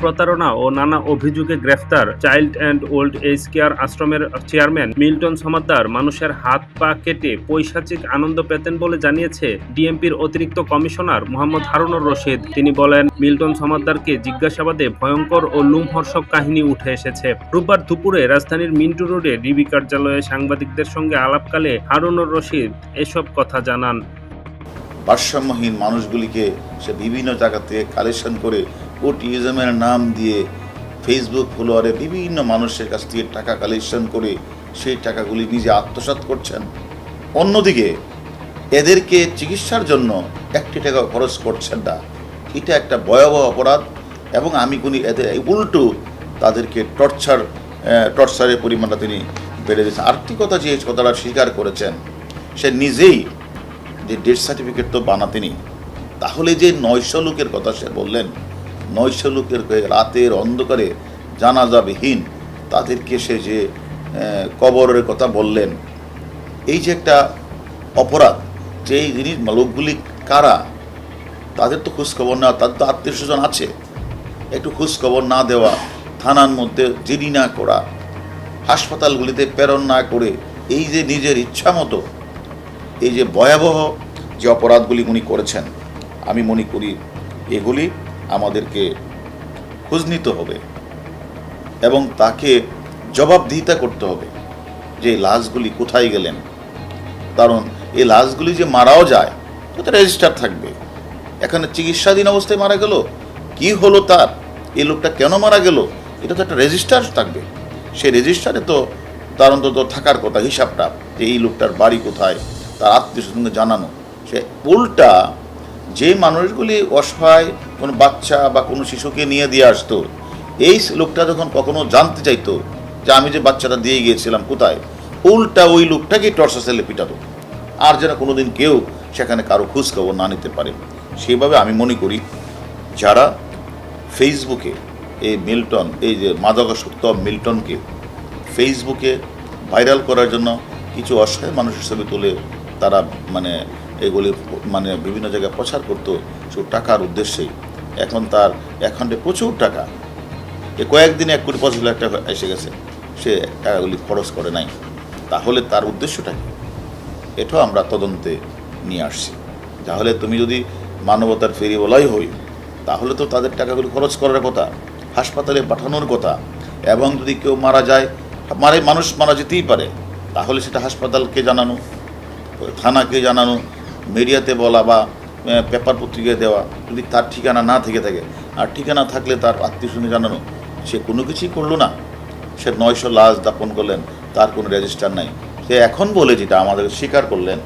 প্রতারণা ও নানা অভিযোগে গ্রেফতার child and old age care আশ্রমের চেয়ারম্যান মিল্টন সমাদ্দার মানুষের হাত পা কেটে পৈশাচিক আনন্দ পেতেন বলে জানিয়েছে ডিএমপির অতিরিক্ত কমিশনার মোহাম্মদ হারুনুর রশিদ। তিনি বলেন, মিল্টন সমাদ্দারকে জিজ্ঞাসাবাদে ভয়ঙ্কর ও লুমহর্ষক কাহিনী উঠে এসেছে। রোববার দুপুরে রাজধানীর মিন্টু রোডে ডিবি কার্যালয়ে সাংবাদিকদের সঙ্গে আলাপকালে হারুনুর রশিদ এসব কথা জানান। ভারসাম্যহীন মানুষগুলিকে সে বিভিন্ন জায়গা থেকে কালেকশন করে ওটিজমের নাম দিয়ে ফেসবুক ফলোয়ারে বিভিন্ন মানুষের কাছ থেকে টাকা কালেকশন করে সেই টাকাগুলি নিজে আত্মসাৎ করছেন। অন্যদিকে, এদেরকে চিকিৎসার জন্য একটি টাকা খরচ করছেন না। এটা একটা ভয়াবহ অপরাধ এবং আমি কোনি এদের উল্টো তাদেরকে টর্চার টর্চারের পরিমাণটা তিনি বেড়ে দিয়েছেন। আর্থিকতা যে কথাটা স্বীকার করেছেন, সে নিজেই যে ডেথ সার্টিফিকেট তো বানাতেনি, তাহলে যে নয়শো লোকের কথা সে বললেন নয়শো লোকের রাতের অন্ধকারে জানাজাবিহীন তাদেরকে সে যে কবরের কথা বললেন, এই যে একটা অপরাধ যে এই জিনিস লোকগুলি কারা, তাদের তো খোঁজখবর না তাদের তো আত্মীয় স্বজন আছে। একটু খোঁজখবর না দেওয়া, থানার মধ্যে জিডি না করা, হাসপাতালগুলিতে প্রেরণ না করে, এই যে নিজের ইচ্ছা মতো, এই যে ভয়াবহ যে অপরাধগুলি উনি করেছেন, আমি মনে করি এগুলি আমাদেরকে খোঁজ নিতে হবে এবং তাকে জবাবদিহিতা করতে হবে যে লাশগুলি কোথায় গেলেন। কারণ এই লাশগুলি যে মারাও যায়, তো রেজিস্টার থাকবে। এখানে চিকিৎসাধীন অবস্থায় মারা গেল, কি হলো তার? এই লোকটা কেন মারা গেল? এটা তো একটা রেজিস্টার থাকবে। সেই রেজিস্টারে তো তার অন্তত থাকার কথা, হিসাবটা, যে এই লোকটার বাড়ি কোথায়, তার আত্মীয় স্বজনকে জানানো। সে উল্টা যে মানুষগুলি অসহায়, কোনো বাচ্চা বা কোনো শিশুকে নিয়ে দিয়ে আসতো, এই লোকটা যখন কখনো জানতে চাইতো যে আমি যে বাচ্চাটা দিয়ে গিয়েছিলাম কোথায়, উল্টা ওই লোকটাকেই টর্চা সেলে পিটাতো। আর যেন কোনোদিন কেউ সেখানে কারও খোঁজ খবর না নিতে পারে। সেভাবে আমি মনে করি, যারা ফেসবুকে এই মিল্টন, এই যে মাদকাসক্ত মিল্টনকে ফেসবুকে ভাইরাল করার জন্য কিছু অসহায় মানুষের ছবি তুলে, তারা মানে এগুলি মানে বিভিন্ন জায়গায় প্রচার করতো শুধু টাকার উদ্দেশ্যেই। এখন তার অ্যাকাউন্টে প্রচুর টাকা। এ কয়েকদিনে এক কোটি পঁচিশ লাখ টাকা এসে গেছে। সে টাকাগুলি খরচ করে নাই। তাহলে তার উদ্দেশ্যটা কি? এটাও আমরা তদন্তে নিয়ে আসছি। তাহলে তুমি যদি মানবতার ফেরিওয়ালাই হই, তাহলে তো তাদের টাকাগুলি খরচ করার কথা, হাসপাতালে পাঠানোর কথা, এবং যদি কেউ মারা যায় মারে মানুষ মারা যেতেই পারে, তাহলে সেটা হাসপাতালকে জানানো, থানাকে জানানো মিডিয়াতে বলা বা পেপার পত্রিকায় দেওয়া, যদি তার ঠিকানা না থেকে থাকে, আর ঠিকানা থাকলে তার আত্মীয় স্বজন জানানো, সে কোনো কিছুই করল না। সে নয়শো লাশ দাপন করলেন, তার কোনো রেজিস্টার নাই। সে এখন বলে যেটা আমাদের স্বীকার করলেন,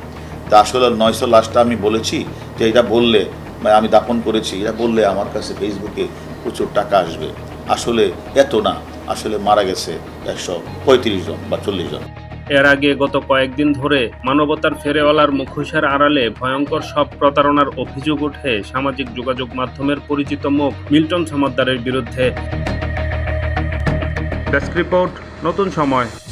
তা আসলে নয়শো লাশটা আমি বলেছি যে এটা বললে আমি দাপন করেছি, এটা বললে আমার কাছে ফেসবুকে প্রচুর টাকা আসবে। আসলে এত না, আসলে মারা গেছে একশো পঁয়ত্রিশ জন বা চল্লিশ জন। এর আগে গত কয়েকদিন ধরে মানবতার ফেরেওয়ালার মুখোশের আড়ালে ভয়ঙ্কর সব প্রতারণার অভিযোগ ওঠে সামাজিক যোগাযোগ মাধ্যমের পরিচিত মুখ মিল্টন সমাদ্দারের বিরুদ্ধে। ডেস্ক রিপোর্ট, নতুন সময়।